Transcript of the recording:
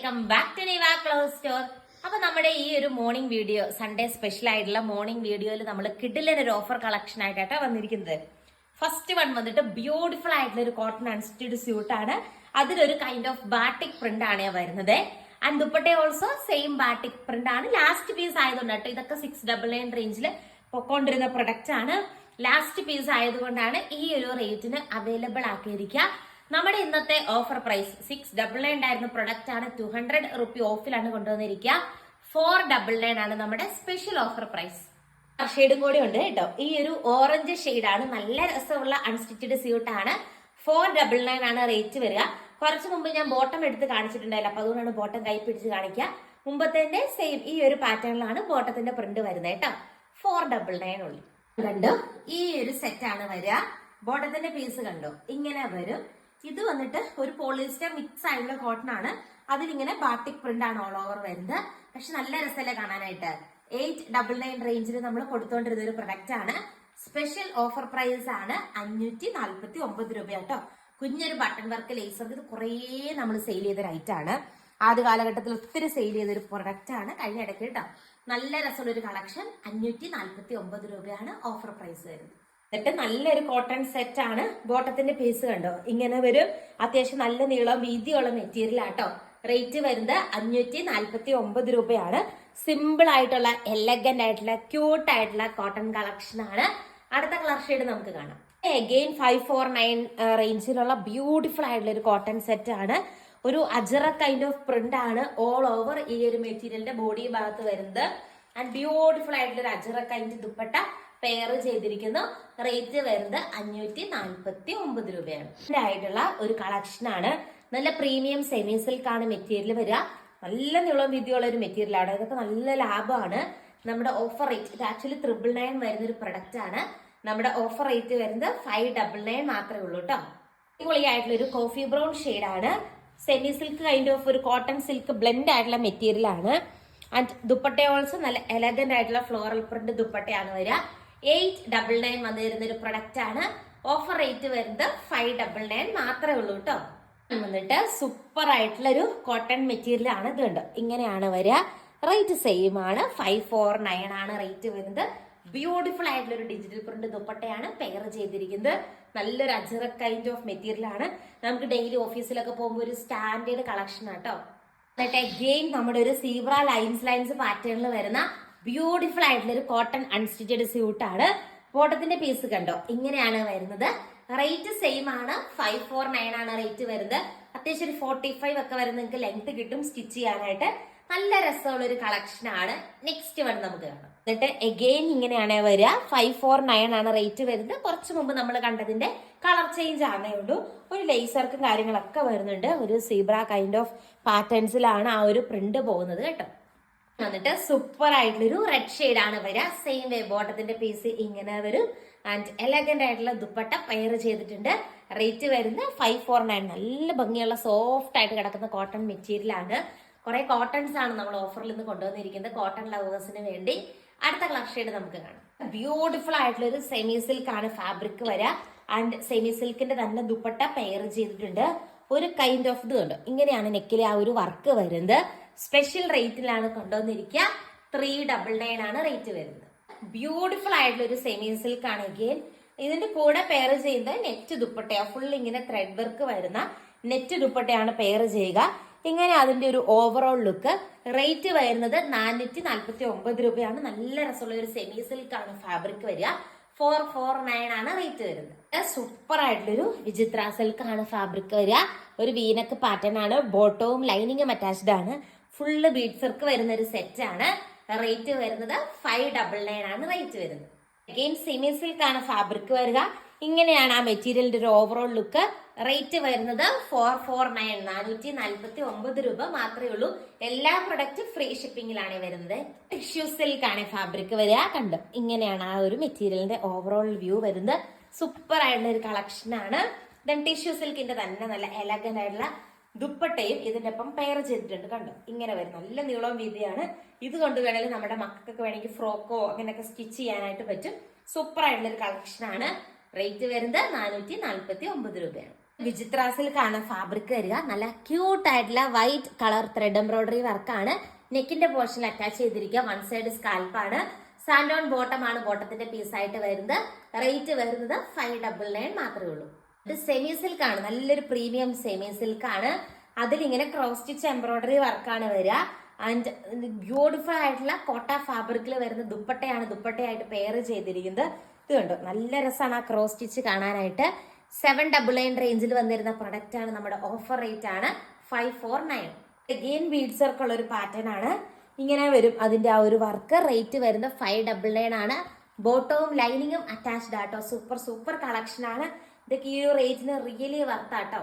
Welcome back to Niva clothes store. അപ്പൊ നമ്മുടെ ഈ ഒരു മോർണിംഗ് വീഡിയോ സൺഡേ സ്പെഷ്യൽ ആയിട്ടുള്ള മോർണിംഗ് വീഡിയോയിൽ നമ്മൾ കിഡിലിന് ഒരു ഓഫർ കളക്ഷൻ ആയിട്ടാണ് വന്നിരിക്കുന്നത്. ഫസ്റ്റ് വൺ വന്നിട്ട് ബ്യൂട്ടിഫുൾ ആയിട്ടുള്ള ഒരു കോട്ടൺ അൺസ്റ്റിഡ് സ്യൂട്ട് ആണ്. അതിലൊരു കൈൻഡ് ഓഫ് ബാട്ടിക് പ്രിന്റ് ആണ് വരുന്നത്. And dupatta also same batik print ആണ്. ലാസ്റ്റ് പീസ് ആയതുകൊണ്ട് കേട്ടോ ഇതൊക്കെ സിക്സ് ഡബിൾ നയൻ റേഞ്ചിൽ പൊക്കോണ്ടിരുന്ന പ്രൊഡക്റ്റ് ആണ്. ലാസ്റ്റ് പീസ് ആയതുകൊണ്ടാണ് ഈ ഒരു റേറ്റിന് അവൈലബിൾ ആക്കിയിരിക്കുക. നമ്മുടെ ഇന്നത്തെ offer price six double nine ആയിരുന്ന. പ്രൊഡക്റ്റ് ആണ് ടു ഹൺഡ്രഡ് റുപ്പി ഓഫിലാണ് കൊണ്ടുവന്നിരിക്കുക. ഫോർ ഡബിൾ നയൻ ആണ് നമ്മുടെ സ്പെഷ്യൽ ഓഫർ പ്രൈസ് ഷെയ്ഡും കൂടി ഉണ്ട് കേട്ടോ. ഈ ഒരു ഓറഞ്ച് ഷെയ്ഡാണ് നല്ല രസമുള്ള അൺസ്റ്റിച്ചഡ് സ്യൂട്ട് ആണ്. ഫോർ ഡബിൾ നയൻ ആണ് റേറ്റ് വരിക. കുറച്ച് മുമ്പ് ഞാൻ ബോട്ടം എടുത്ത് കാണിച്ചിട്ടുണ്ടായില്ല. അപ്പൊ അതുകൊണ്ടാണ് ബോട്ടം കൈ പിടിച്ച് കാണിക്കുക. മുമ്പത്തെ സെയിം ഈ ഒരു പാറ്റേണിലാണ് ബോട്ടത്തിന്റെ പ്രിന്റ് വരുന്നത് കേട്ടോ. ഫോർ ഡബിൾ നയൻ ഉള്ളു. കണ്ടോ? ഈ ഒരു സെറ്റ് ആണ് വരിക. ബോട്ടത്തിന്റെ പീസ് കണ്ടോ? ഇങ്ങനെ വരും. ഇത് വന്നിട്ട് ഒരു പോളിസ്റ്റർ മിക്സ് ആയിട്ടുള്ള കോട്ടൺ ആണ്. അതിലിങ്ങനെ ബാട്ടിക് പ്രിന്റ് ആണ് ഓൾ ഓവർ വരുന്നത്. പക്ഷെ നല്ല രസമല്ലേ കാണാനായിട്ട്. എയ്റ്റ് ഡബിൾ നയൻ റേഞ്ചിൽ നമ്മൾ കൊടുത്തോണ്ടിരുന്ന ഒരു പ്രൊഡക്റ്റ് ആണ്. സ്പെഷ്യൽ ഓഫർ പ്രൈസ് ആണ് അഞ്ഞൂറ്റി നാല്പത്തി ഒമ്പത് രൂപ കേട്ടോ. കുഞ്ഞൊരു ബട്ടൺ വർക്ക് ലേസർ ഇത് കുറേ നമ്മൾ സെയിൽ ചെയ്ത ഐറ്റം ആണ്. ആദ്യ കാലഘട്ടത്തിൽ ഒത്തിരി സെയിൽ ചെയ്ത ഒരു പ്രൊഡക്റ്റ് ആണ് കഴിഞ്ഞ ഇടയ്ക്ക് കേട്ടോ. നല്ല രസമുള്ള ഒരു കളക്ഷൻ അഞ്ഞൂറ്റി നാല്പത്തി ഒമ്പത് രൂപയാണ് ഓഫർ പ്രൈസ് വരുന്നത്. എന്നിട്ട് നല്ലൊരു കോട്ടൺ സെറ്റ് ആണ് ബോട്ടത്തിന്റെ പീസ് കണ്ടോ? ഇങ്ങനെ വരും. അത്യാവശ്യം നല്ല നീളം വീതിയുള്ള മെറ്റീരിയൽ ആട്ടോ റേറ്റ് വരുന്നത് അഞ്ഞൂറ്റി നാല്പത്തി ഒമ്പത് രൂപയാണ്. സിമ്പിൾ ആയിട്ടുള്ള എലഗന്റ് ആയിട്ടുള്ള ക്യൂട്ട് ആയിട്ടുള്ള കോട്ടൺ കളക്ഷൻ ആണ്. അടുത്ത കളർ ഷെയ്ഡ് നമുക്ക് കാണാം. എഗെയിൻ ഫൈവ് ഫോർ നയൻ റേഞ്ചിലുള്ള ബ്യൂട്ടിഫുൾ ആയിട്ടുള്ള ഒരു കോട്ടൺ സെറ്റ് ആണ്. ഒരു അജറ കൈൻഡ് ഓഫ് പ്രിന്റ് ആണ് ഓൾ ഓവർ ഈ ഒരു മെറ്റീരിയലിന്റെ ബോഡി ഭാഗത്ത് വരുന്നത്. ആൻഡ് ബ്യൂട്ടിഫുൾ ആയിട്ടുള്ള ഒരു അജറ കൈൻഡ് ദുപ്പട്ട. പെയർ ചെയ്തിരിക്കുന്നു റേറ്റ് വരുന്നത് അഞ്ഞൂറ്റി നാൽപ്പത്തി ഒമ്പത് രൂപയാണ് ആയിട്ടുള്ള ഒരു കളക്ഷൻ ആണ്. നല്ല പ്രീമിയം സെമി സിൽക്ക് ആണ് മെറ്റീരിയൽ വരിക. നല്ല നീളം വീതിയുള്ള ഒരു മെറ്റീരിയൽ ആണ്. ഇതൊക്കെ നല്ല ലാഭമാണ്. നമ്മുടെ ഓഫർ റേറ്റ് ഇത് ആക്ച്വലി ത്രിബിൾ നയൻ വരുന്ന ഒരു പ്രൊഡക്റ്റ് ആണ്. നമ്മുടെ ഓഫർ റേറ്റ് വരുന്നത് ഫൈവ് ഡബിൾ നയൻ മാത്രമേ ഉള്ളൂ കേട്ടോ അടിപൊളിയായിട്ടുള്ള ഒരു കോഫി ബ്രൗൺ ആണ്. സെമി സിൽക്ക് കൈൻഡ് ഓഫ് ഒരു കോട്ടൺ സിൽക്ക് ബ്ലെൻഡ് ആയിട്ടുള്ള മെറ്റീരിയൽ ആണ്. ആൻഡ് ദുപ്പട്ട ഓൾസോ നല്ല എലഗന്റ് ആയിട്ടുള്ള ഫ്ലോറൽ പ്രിന്റ് ദുപ്പട്ടയാണ് വരിക. എയ്റ്റ് ഡബിൾ നയൻ വന്നിരുന്ന ഒരു പ്രൊഡക്റ്റ് ആണ്. ഓഫർ റേറ്റ് വരുന്നത് ഫൈവ് ഡബിൾ നയൻ മാത്രമേ ഉള്ളൂ കേട്ടോ വന്നിട്ട് സൂപ്പർ ആയിട്ടുള്ള ഒരു കോട്ടൺ മെറ്റീരിയൽ ആണ് ഇത് കണ്ടോ? ഇങ്ങനെയാണ് വരിക. റേറ്റ് സെയിം ആണ്. ഫൈവ് ഫോർ നയൻ ആണ് റേറ്റ് വരുന്നത്. ബ്യൂട്ടിഫുൾ ആയിട്ടുള്ള ഒരു ഡിജിറ്റൽ പ്രിന്റ് ദുപ്പട്ടയാണ് പെയർ ചെയ്തിരിക്കുന്നത്. നല്ലൊരു അജറ കൈൻഡ് ഓഫ് മെറ്റീരിയൽ ആണ്. നമുക്ക് ഡെയിലി ഓഫീസിലൊക്കെ പോകുമ്പോൾ ഒരു സ്റ്റാൻഡേർഡ് കളക്ഷൻ ആട്ടോ എന്നിട്ട് അഗെയിൻ നമ്മുടെ ഒരു സീബ്ര ലൈൻസ് ലൈൻസ് പാറ്റേണിൽ വരുന്ന ബ്യൂട്ടിഫുൾ ആയിട്ടുള്ള ഒരു കോട്ടൺ അൺസ്റ്റിച്ചഡ് സ്യൂട്ട് ആണ്. ബോട്ടത്തിന്റെ പീസ് കണ്ടോ? ഇങ്ങനെയാണ് വരുന്നത്. റേറ്റ് സെയിം ആണ്. ഫൈവ് ഫോർ നയൻ ആണ് റേറ്റ് വരുന്നത്. അത്യാവശ്യം ഒരു ഫോർട്ടി ഫൈവ് ഒക്കെ വരെ നിങ്ങൾക്ക് ലെങ്ത് കിട്ടും സ്റ്റിച്ച് ചെയ്യാനായിട്ട്. നല്ല രസമുള്ള ഒരു കളക്ഷൻ ആണ്. നെക്സ്റ്റ് വൺ നമുക്ക് കാണാം. എന്നിട്ട് എഗെയിൻ ഇങ്ങനെയാണ് വരിക. ഫൈവ് ഫോർ നയൻ ആണ് റേറ്റ് വരുന്നത്. കുറച്ച് മുമ്പ് നമ്മൾ കണ്ടതിന്റെ കളർ ചേഞ്ച് ആണേ ഉള്ളൂ. ഒരു ലേസർക്കും കാര്യങ്ങളൊക്കെ വരുന്നുണ്ട്. ഒരു സീബ്ര കൈൻഡ് ഓഫ് പാറ്റേൺസിലാണ് ആ ഒരു പ്രിന്റ് പോകുന്നത് കേട്ടോ. വന്നിട്ട് സൂപ്പർ ആയിട്ടുള്ളൊരു റെഡ് ഷെയ്ഡ് ആണ് വരിക. സെയിം വേ ബോട്ടത്തിന്റെ പീസ് ഇങ്ങനെ വരും. ആൻഡ് എലഗന്റ് ആയിട്ടുള്ള ദുപ്പട്ട പെയർ ചെയ്തിട്ടുണ്ട്. റേറ്റ് വരുന്നത് ഫൈവ് ഫോർ നയൻ നല്ല ഭംഗിയുള്ള സോഫ്റ്റ് ആയിട്ട് കിടക്കുന്ന കോട്ടൺ മെറ്റീരിയൽ ആണ്. കുറെ കോട്ടൺസ് ആണ് നമ്മൾ ഓഫറിൽ നിന്ന് കൊണ്ടുവന്നിരിക്കുന്നത്. കോട്ടൺ ലവേഴ്സിന് വേണ്ടി അടുത്ത കളർ ഷെയ്ഡ് നമുക്ക് കാണാം. ബ്യൂട്ടിഫുൾ ആയിട്ടുള്ള ഒരു സെമി സിൽക്ക് ആണ് ഫാബ്രിക് വരിക. ആൻഡ് സെമി സിൽക്കിന്റെ തന്നെ ദുപ്പട്ട പെയർ ചെയ്തിട്ടുണ്ട്. ഒരു കൈൻഡ് ഓഫ് ഇത് കണ്ടു? ഇങ്ങനെയാണ് നെക്കിലെ ആ ഒരു വർക്ക് വരുന്നത്. സ്പെഷ്യൽ റേറ്റിലാണ് കൊണ്ടുവന്നിരിക്കുക. ത്രീ ഡബിൾ നയൻ ആണ് റേറ്റ് വരുന്നത്. ബ്യൂട്ടിഫുൾ ആയിട്ടുള്ള ഒരു സെമി സിൽക്ക് ആണ് അഗെയിൻ ഇതിന്റെ കൂടെ പെയർ ചെയ്യുന്നത് നെറ്റ് ദുപ്പട്ടയാ. ഫുൾ ഇങ്ങനെ ത്രെഡ് വർക്ക് വരുന്ന നെറ്റ് ദുപ്പട്ടയാണ് പെയർ ചെയ്യുക. ഇങ്ങനെ അതിന്റെ ഒരു ഓവറോൾ ലുക്ക് റേറ്റ് വരുന്നത് നാനൂറ്റി നാല്പത്തി ഒമ്പത് രൂപയാണ്. നല്ല രസമുള്ള ഒരു സെമി സിൽക്ക് ആണ് ഫാബ്രിക് വരിക. ഫോർ ഫോർ നയൻ ആണ് റേറ്റ് വരുന്നത്. സൂപ്പർ ആയിട്ടുള്ളൊരു വിചിത്ര സിൽക്ക് ആണ് ഫാബ്രിക് വരിക. ഒരു വീനക്ക് പാറ്റേൺ ആണ്. ബോട്ടവും ലൈനിങ്ങും അറ്റാച്ച്ഡ് ആണ്. ഫുള്ള് ബീഡ്സ് വർക്ക് വരുന്ന ഒരു സെറ്റ് ആണ്. റേറ്റ് വരുന്നത് ഫൈവ് ഡബിൾ നയൻ ആണ് റേറ്റ് വരുന്നത്. അഗെയിൻ സെമി സിൽക്ക് ആണ് ഫാബ്രിക് വരിക. ഇങ്ങനെയാണ് ആ മെറ്റീരിയലിന്റെ ഒരു ഓവറോൾ ലുക്ക് റേറ്റ് വരുന്നത് ഫോർ ഫോർ നയൻ നാനൂറ്റി നാല്പത്തി ഒമ്പത് രൂപ മാത്രമേ ഉള്ളൂ. എല്ലാ പ്രൊഡക്റ്റും ഫ്രീ ഷിപ്പിംഗിലാണ് വരുന്നത്. ടിഷ്യൂ സിൽക്കാണ് ഫാബ്രിക് വരിക. കണ്ടു? ഇങ്ങനെയാണ് ആ ഒരു മെറ്റീരിയലിന്റെ ഓവറോൾ വ്യൂ വരുന്നത്. സൂപ്പർ ആയിട്ടുള്ള ഒരു കളക്ഷൻ ആണ്. ദെൻ ടിഷ്യൂ സിൽക്കിന്റെ തന്നെ നല്ല എലഗന്റ് ആയിട്ടുള്ള ദുപ്പട്ടയും ഇതിന്റെ ഒപ്പം പെയർ ചെയ്തിട്ടുണ്ട്. കണ്ടോ? ഇങ്ങനെ വരും. നല്ല നീളവും വീതിയാണ്. ഇത് കൊണ്ട് വേണമെങ്കിൽ നമ്മുടെ മക്കൾക്ക് വേണമെങ്കിൽ ഫ്രോക്കോ അങ്ങനെയൊക്കെ സ്റ്റിച്ച് ചെയ്യാനായിട്ട് പറ്റും. സൂപ്പർ ആയിട്ടുള്ള ഒരു കളക്ഷനാണ് റേറ്റ് വരുന്നത് നാനൂറ്റി നാല്പത്തി ഒമ്പത് രൂപയാണ് വിചിത്രാസിൽ കാണുന്ന ഫാബ്രിക് വരിക നല്ല ക്യൂട്ട് ആയിട്ടുള്ള വൈറ്റ് കളർ ത്രെഡ് എംബ്രോയിഡറി വർക്കാണ് നെക്കിന്റെ പോർഷൻ അറ്റാച്ച് ചെയ്തിരിക്കുക. വൺ സൈഡ് സ്കാൽപ്പാണ് സാൻഡോൺ ബോട്ടം ആണ്. ബോട്ടത്തിന്റെ പീസായിട്ട് വരുന്നത്. റേറ്റ് വരുന്നത് ഫൈവ് ഡബിൾ നയൻ മാത്രമേ ഉള്ളൂ. ഇത് സെമി സിൽക്ക് ആണ്. നല്ലൊരു പ്രീമിയം സെമി സിൽക്ക് ആണ്. അതിലിങ്ങനെ ക്രോസ് സ്റ്റിച്ച് എംബ്രോയിഡറി വർക്കാണ് വരിക. ആൻഡ് ബ്യൂട്ടിഫുൾ ആയിട്ടുള്ള കോട്ട ഫാബ്രിക്കിൽ വരുന്ന ദുപ്പട്ടയാണ് ദുപ്പട്ടയായിട്ട് പെയർ ചെയ്തിരിക്കുന്നത്. ഇത് കണ്ടോ? നല്ല രസമാണ് ആ ക്രോസ് സ്റ്റിച്ച് കാണാനായിട്ട് സെവൻ ഡബിൾ നയൻ റേഞ്ചിൽ വന്നിരുന്ന പ്രൊഡക്റ്റ് ആണ് നമ്മുടെ ഓഫർ റേറ്റ് ആണ് five four nine again beads work ഉള്ള ഒരു പാറ്റേൺ ആണ്. ഇങ്ങനെ വരും അതിന്റെ ആ ഒരു വർക്ക് റേറ്റ് വരുന്നത് ഫൈവ് ഡബിൾ നയൻ ആണ്. ബോട്ടവും ലൈനിങ്ങും അറ്റാച്ച്ഡ് ആട്ടോ. സൂപ്പർ സൂപ്പർ കളക്ഷൻ ആണ്. ഇതൊക്കെ ഈ ഒരു റേറ്റിന് റിയലി വർത്താട്ടോ